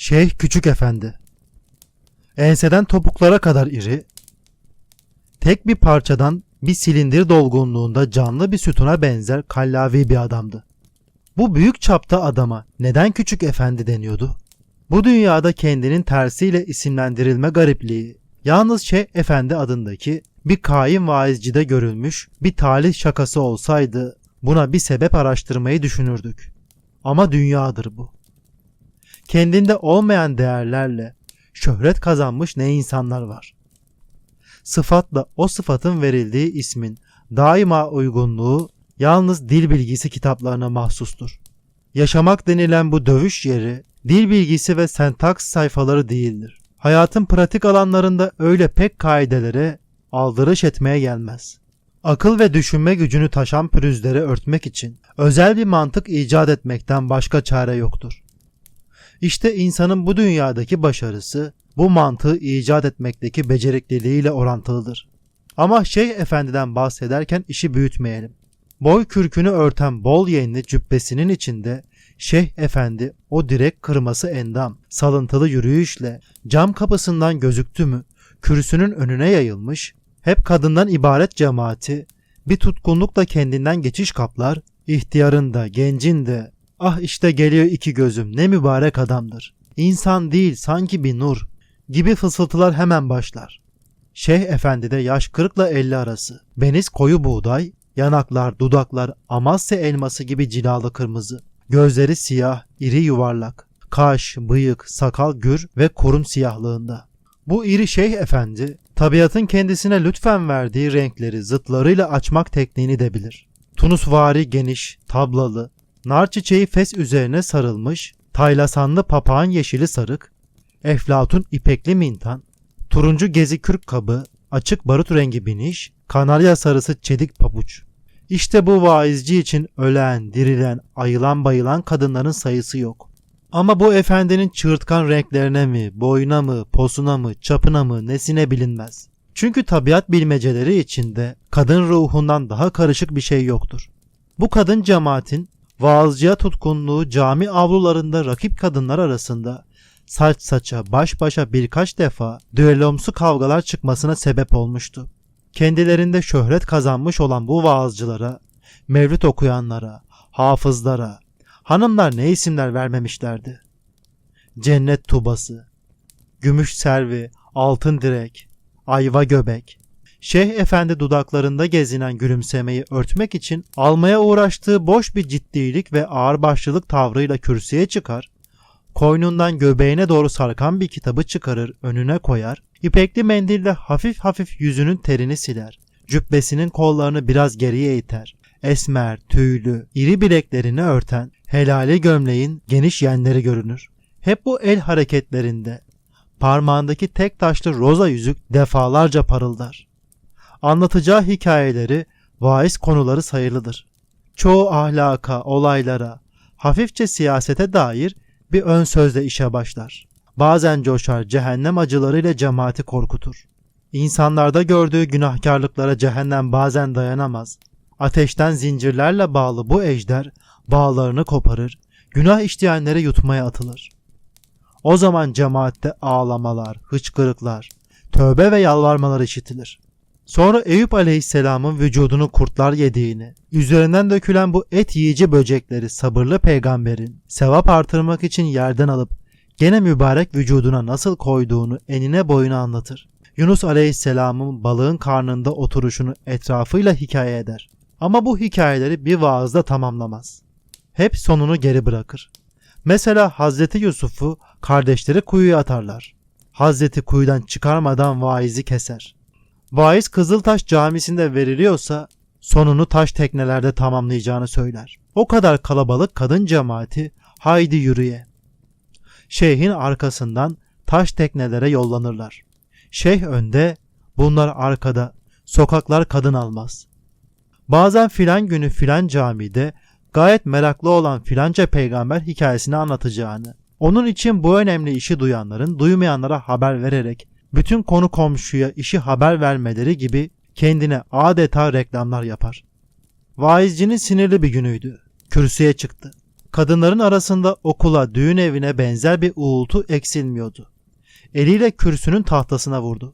Şeyh Küçük Efendi. Enseden topuklara kadar iri, tek bir parçadan bir silindir dolgunluğunda canlı bir sütuna benzer kallavi bir adamdı. Bu büyük çapta adama neden Küçük Efendi deniyordu? Bu dünyada kendinin tersiyle isimlendirilme garipliği, yalnız Şeyh Efendi adındaki bir kain vaizcide görülmüş bir talih şakası olsaydı buna bir sebep araştırmayı düşünürdük. Ama dünyadır bu kendinde olmayan değerlerle şöhret kazanmış ne insanlar var. Sıfatla o sıfatın verildiği ismin daima uygunluğu yalnız dil bilgisi kitaplarına mahsustur. Yaşamak denilen bu dövüş yeri dil bilgisi ve sentaks sayfaları değildir. Hayatın pratik alanlarında öyle pek kaidelere aldırış etmeye gelmez. Akıl ve düşünme gücünü taşan pürüzleri örtmek için özel bir mantık icat etmekten başka çare yoktur. İşte insanın bu dünyadaki başarısı bu mantığı icat etmekteki becerikliliğiyle orantılıdır. Ama Şeyh Efendi'den bahsederken işi büyütmeyelim. Boy kürkünü örten bol yayınlı cübbesinin içinde Şeyh Efendi o direk kırması endam, salıntılı yürüyüşle cam kapısından gözüktü mü kürsünün önüne yayılmış, hep kadından ibaret cemaati bir tutkunlukla kendinden geçiş kaplar, ihtiyarın da gencin de Ah işte geliyor iki gözüm ne mübarek adamdır. İnsan değil sanki bir nur gibi fısıltılar hemen başlar. Şeyh Efendi de yaş 40 ile 50 arası. Beniz koyu buğday, yanaklar, dudaklar Amasya elması gibi cilalı kırmızı. Gözleri siyah, iri yuvarlak. Kaş, bıyık, sakal gür ve kurum siyahlığında. Bu iri Şeyh Efendi, tabiatın kendisine lütfen verdiği renkleri zıtlarıyla açmak tekniğini de bilir. Tunusvari geniş, tablalı, nar çiçeği fes üzerine sarılmış, taylasanlı papağan yeşili sarık, eflatun ipekli mintan, turuncu gezi kürk kabı, açık barut rengi biniş, kanarya sarısı çedik pabuç. İşte bu vaizci için ölen, dirilen, ayılan bayılan kadınların sayısı yok. Ama bu efendinin çığırtkan renklerine mi, boyuna mı, posuna mı, çapına mı, nesine bilinmez. Çünkü tabiat bilmeceleri içinde kadın ruhundan daha karışık bir şey yoktur. Bu kadın cemaatin vaazcıya tutkunluğu cami avlularında rakip kadınlar arasında saç saça baş başa birkaç defa düellomsu kavgalar çıkmasına sebep olmuştu. Kendilerinde şöhret kazanmış olan bu vaazcılara, mevlüt okuyanlara, hafızlara, hanımlar ne isimler vermemişlerdi. Cennet tubası, gümüş servi, altın direk, ayva göbek, Şeyh Efendi dudaklarında gezinen gülümsemeyi örtmek için almaya uğraştığı boş bir ciddilik ve ağırbaşlılık tavrıyla kürsüye çıkar, koynundan göbeğine doğru sarkan bir kitabı çıkarır önüne koyar, ipekli mendille hafif hafif yüzünün terini siler, cübbesinin kollarını biraz geriye iter, esmer, tüylü, iri bileklerini örten, helali gömleğin geniş yenleri görünür. Hep bu el hareketlerinde parmağındaki tek taşlı roza yüzük defalarca parıldar anlatacağı hikayeleri vaiz konuları sayılıdır. Çoğu ahlaka, olaylara, hafifçe siyasete dair bir ön sözle işe başlar. Bazen coşar, cehennem acılarıyla cemaati korkutur. İnsanlarda gördüğü günahkarlıklara cehennem bazen dayanamaz. Ateşten zincirlerle bağlı bu ejder bağlarını koparır, günah işleyenleri yutmaya atılır. O zaman cemaatte ağlamalar, hıçkırıklar, tövbe ve yalvarmalar işitilir. Sonra Eyüp Aleyhisselam'ın vücudunu kurtlar yediğini, üzerinden dökülen bu et yiyici böcekleri sabırlı peygamberin sevap artırmak için yerden alıp gene mübarek vücuduna nasıl koyduğunu enine boyuna anlatır. Yunus Aleyhisselam'ın balığın karnında oturuşunu etrafıyla hikaye eder. Ama bu hikayeleri bir vaazda tamamlamaz. Hep sonunu geri bırakır. Mesela Hazreti Yusuf'u kardeşleri kuyuya atarlar. Hazreti kuyudan çıkarmadan vaizi keser. Vaiz Kızıltaş Camisi'nde veriliyorsa sonunu taş teknelerde tamamlayacağını söyler. O kadar kalabalık kadın cemaati haydi yürüye. Şeyhin arkasından taş teknelere yollanırlar. Şeyh önde, bunlar arkada. Sokaklar kadın almaz. Bazen filan günü filan camide gayet meraklı olan filanca peygamber hikayesini anlatacağını, onun için bu önemli işi duyanların duymayanlara haber vererek bütün konu komşuya işi haber vermeleri gibi kendine adeta reklamlar yapar. Vaizcinin sinirli bir günüydü. Kürsüye çıktı. Kadınların arasında okula, düğün evine benzer bir uğultu eksilmiyordu. Eliyle kürsünün tahtasına vurdu.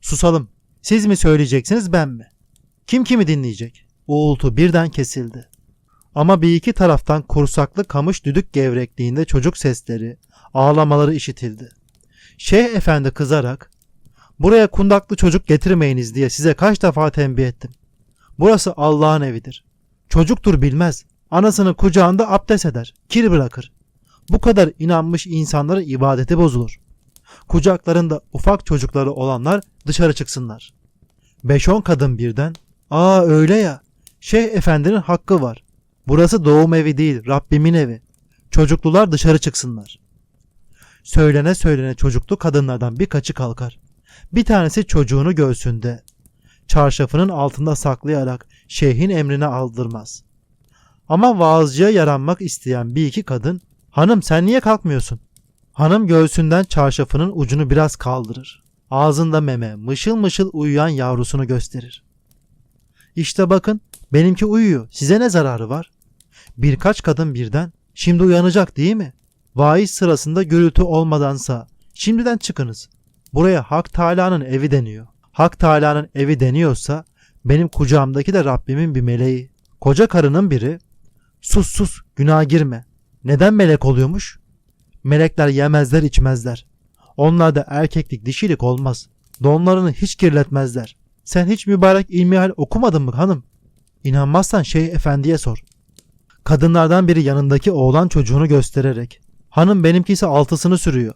Susalım. Siz mi söyleyeceksiniz ben mi? Kim kimi dinleyecek? Uğultu birden kesildi. Ama bir iki taraftan kursaklı kamış düdük gevrekliğinde çocuk sesleri, ağlamaları işitildi. Şeyh efendi kızarak, buraya kundaklı çocuk getirmeyiniz diye size kaç defa tembih ettim. Burası Allah'ın evidir. Çocuktur bilmez. Anasının kucağında abdest eder, kir bırakır. Bu kadar inanmış insanların ibadeti bozulur. Kucaklarında ufak çocukları olanlar dışarı çıksınlar. Beş on kadın birden, ''Aa öyle ya, Şeyh efendinin hakkı var. Burası doğum evi değil, Rabbimin evi. Çocuklular dışarı çıksınlar.'' Söylene söylene çocuklu kadınlardan birkaçı kalkar. Bir tanesi çocuğunu göğsünde, çarşafının altında saklayarak şeyhin emrine aldırmaz. Ama vaazcıya yaranmak isteyen bir iki kadın, hanım sen niye kalkmıyorsun? Hanım göğsünden çarşafının ucunu biraz kaldırır. Ağzında meme, mışıl mışıl uyuyan yavrusunu gösterir. İşte bakın, benimki uyuyor, size ne zararı var? Birkaç kadın birden, şimdi uyanacak değil mi? Vaiz sırasında gürültü olmadansa, şimdiden çıkınız. Buraya Hak Teala'nın evi deniyor. Hak Teala'nın evi deniyorsa, benim kucağımdaki de Rabbimin bir meleği. Koca karının biri, sus sus günah girme. Neden melek oluyormuş? Melekler yemezler içmezler. Onlarda erkeklik dişilik olmaz. Donlarını hiç kirletmezler. Sen hiç mübarek ilmihal okumadın mı hanım? İnanmazsan Şeyh Efendi'ye sor. Kadınlardan biri yanındaki oğlan çocuğunu göstererek. Hanım benimkisi altısını sürüyor.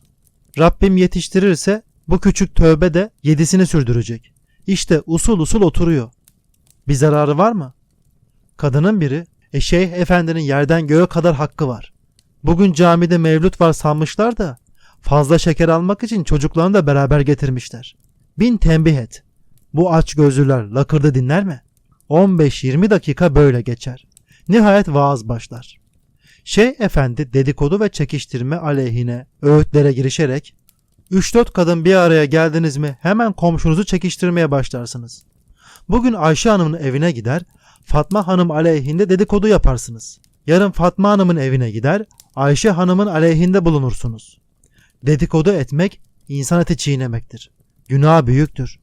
Rabbim yetiştirirse bu küçük tövbe de yedisini sürdürecek. İşte usul usul oturuyor. Bir zararı var mı? Kadının biri, e Şeyh Efendi'nin yerden göğe kadar hakkı var. Bugün camide mevlüt var sanmışlar da fazla şeker almak için çocuklarını da beraber getirmişler. Bin tembih et. Bu aç gözlüler lakırdı dinler mi? 15-20 dakika böyle geçer. Nihayet vaaz başlar. Şeyh Efendi dedikodu ve çekiştirme aleyhine öğütlere girişerek 3-4 kadın bir araya geldiniz mi hemen komşunuzu çekiştirmeye başlarsınız. Bugün Ayşe Hanım'ın evine gider, Fatma Hanım aleyhinde dedikodu yaparsınız. Yarın Fatma Hanım'ın evine gider, Ayşe Hanım'ın aleyhinde bulunursunuz. Dedikodu etmek insan eti çiğnemektir. Günah büyüktür.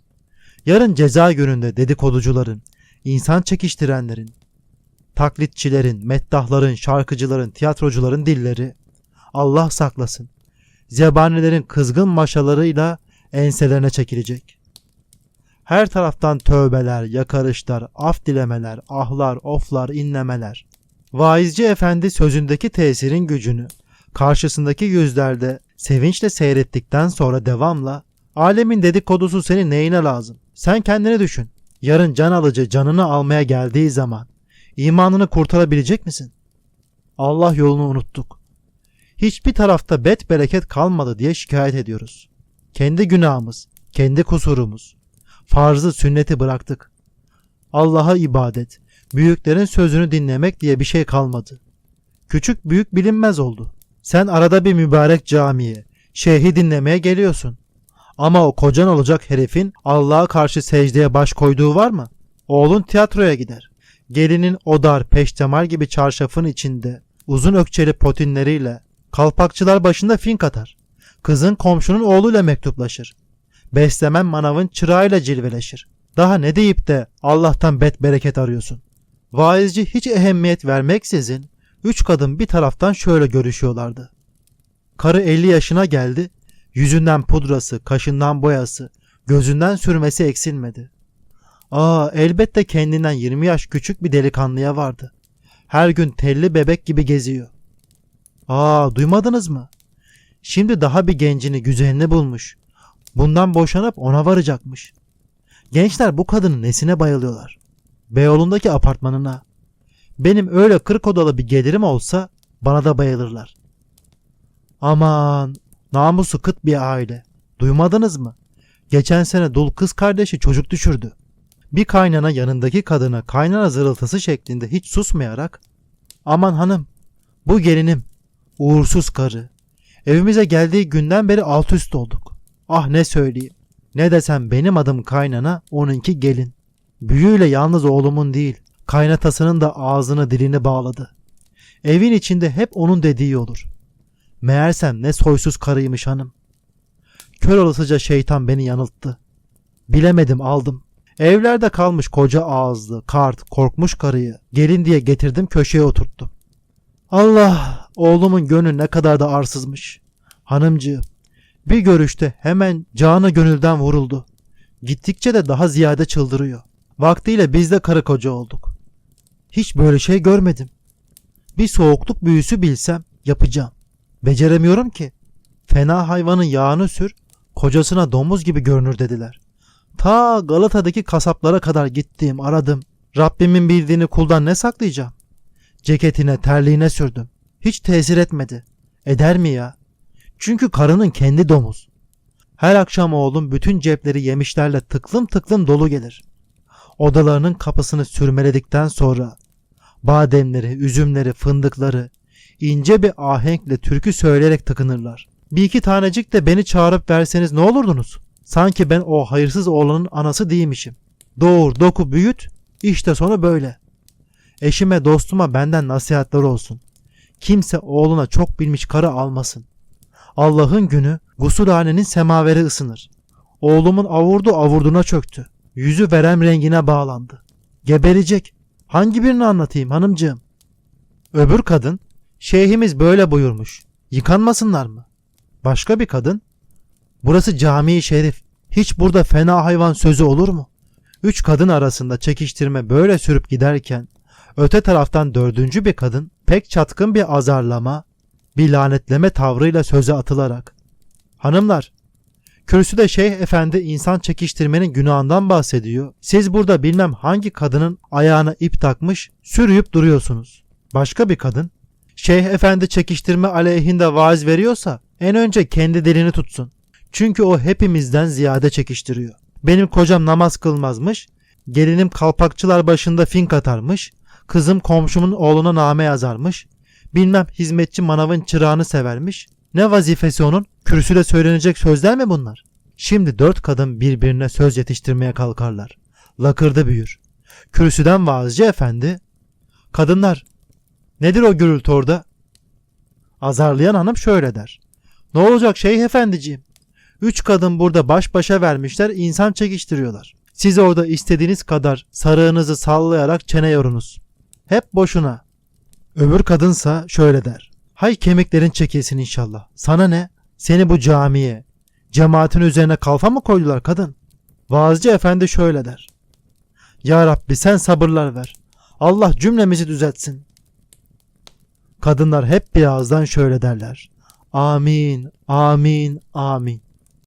Yarın ceza gününde dedikoducuların, insan çekiştirenlerin, taklitçilerin, meddahların, şarkıcıların, tiyatrocuların dilleri Allah saklasın. Zebanilerin kızgın maşalarıyla enselerine çekilecek. Her taraftan tövbeler, yakarışlar, af dilemeler, ahlar, oflar, inlemeler. Vaizci efendi sözündeki tesirin gücünü karşısındaki yüzlerde sevinçle seyrettikten sonra devamla alemin dedikodusu senin neyine lazım? Sen kendini düşün. Yarın can alıcı canını almaya geldiği zaman imanını kurtarabilecek misin? Allah yolunu unuttuk. Hiçbir tarafta bet bereket kalmadı diye şikayet ediyoruz. Kendi günahımız, kendi kusurumuz. Farzı sünneti bıraktık. Allah'a ibadet, büyüklerin sözünü dinlemek diye bir şey kalmadı. Küçük büyük bilinmez oldu. Sen arada bir mübarek camiye, şeyhi dinlemeye geliyorsun. Ama o kocan olacak herifin Allah'a karşı secdeye baş koyduğu var mı? Oğlun tiyatroya gider. Gelinin o dar peştemal gibi çarşafın içinde uzun ökçeli potinleriyle kalpakçılar başında fink atar. Kızın komşunun oğluyla mektuplaşır. Beslemen manavın çırağıyla cilveleşir. Daha ne deyip de Allah'tan bet bereket arıyorsun. Vaizci hiç ehemmiyet vermeksizin üç kadın bir taraftan şöyle görüşüyorlardı. Karı 50 yaşına geldi, yüzünden pudrası, kaşından boyası, gözünden sürmesi eksilmedi. Aa elbette kendinden 20 yaş küçük bir delikanlıya vardı. Her gün telli bebek gibi geziyor. Aa duymadınız mı? Şimdi daha bir gencini güzelini bulmuş. Bundan boşanıp ona varacakmış. Gençler bu kadının nesine bayılıyorlar? Beyoğlu'ndaki apartmanına. Benim öyle kırk odalı bir gelirim olsa bana da bayılırlar. Aman namusu kıt bir aile. Duymadınız mı? Geçen sene dul kız kardeşi çocuk düşürdü. Bir kaynana yanındaki kadına kaynana zırıltısı şeklinde hiç susmayarak aman hanım bu gelinim uğursuz karı. Evimize geldiği günden beri alt üst olduk. Ah ne söyleyeyim. Ne desem benim adım kaynana onunki gelin. Büyüyle yalnız oğlumun değil kaynatasının da ağzını dilini bağladı. Evin içinde hep onun dediği olur. Meğersem ne soysuz karıymış hanım. Kör olasıca şeytan beni yanılttı. Bilemedim aldım. Evlerde kalmış koca ağızlı, kart, korkmuş karıyı gelin diye getirdim köşeye oturttum. Allah oğlumun gönlü ne kadar da arsızmış. Hanımcığım bir görüşte hemen canı gönülden vuruldu. Gittikçe de daha ziyade çıldırıyor. Vaktiyle biz de karı koca olduk. Hiç böyle şey görmedim. Bir soğukluk büyüsü bilsem yapacağım. Beceremiyorum ki. Fena hayvanın yağını sür, kocasına domuz gibi görünür dediler. Ta Galata'daki kasaplara kadar gittim, aradım. Rabbimin bildiğini kuldan ne saklayacağım? Ceketine, terliğine sürdüm. Hiç tesir etmedi. Eder mi ya? Çünkü karının kendi domuz. Her akşam oğlum bütün cepleri yemişlerle tıklım tıklım dolu gelir. Odalarının kapısını sürmeledikten sonra bademleri, üzümleri, fındıkları ince bir ahenkle türkü söyleyerek tıkınırlar. Bir iki tanecik de beni çağırıp verseniz ne olurdunuz? Sanki ben o hayırsız oğlanın anası değilmişim. Doğur, doku, büyüt, işte sonu böyle. Eşime, dostuma benden nasihatler olsun. Kimse oğluna çok bilmiş karı almasın. Allah'ın günü gusülhanenin semaveri ısınır. Oğlumun avurdu avurduna çöktü. Yüzü verem rengine bağlandı. Geberecek. Hangi birini anlatayım hanımcığım? Öbür kadın, şeyhimiz böyle buyurmuş. Yıkanmasınlar mı? Başka bir kadın, burası cami-i şerif. Hiç burada fena hayvan sözü olur mu? Üç kadın arasında çekiştirme böyle sürüp giderken, öte taraftan dördüncü bir kadın pek çatkın bir azarlama, bir lanetleme tavrıyla söze atılarak. Hanımlar, kürsüde şeyh efendi insan çekiştirmenin günahından bahsediyor. Siz burada bilmem hangi kadının ayağına ip takmış, sürüyüp duruyorsunuz. Başka bir kadın, şeyh efendi çekiştirme aleyhinde vaaz veriyorsa en önce kendi dilini tutsun. Çünkü o hepimizden ziyade çekiştiriyor. Benim kocam namaz kılmazmış, gelinim kalpakçılar başında fink atarmış, kızım komşumun oğluna name yazarmış, bilmem hizmetçi manavın çırağını severmiş. Ne vazifesi onun? Kürsüde söylenecek sözler mi bunlar? Şimdi dört kadın birbirine söz yetiştirmeye kalkarlar. Lakırdı büyür. Kürsüden vaazcı efendi. Kadınlar, nedir o gürültü orada? Azarlayan hanım şöyle der. Ne olacak şeyh efendiciğim? Üç kadın burada baş başa vermişler insan çekiştiriyorlar. Siz orada istediğiniz kadar sarığınızı sallayarak çene yorunuz. Hep boşuna. Öbür kadınsa şöyle der. Hay kemiklerin çekilsin inşallah. Sana ne? Seni bu camiye, cemaatin üzerine kalfa mı koydular kadın? Vaazcı efendi şöyle der. Ya Rabbi sen sabırlar ver. Allah cümlemizi düzeltsin. Kadınlar hep bir ağızdan şöyle derler. Amin, amin, amin.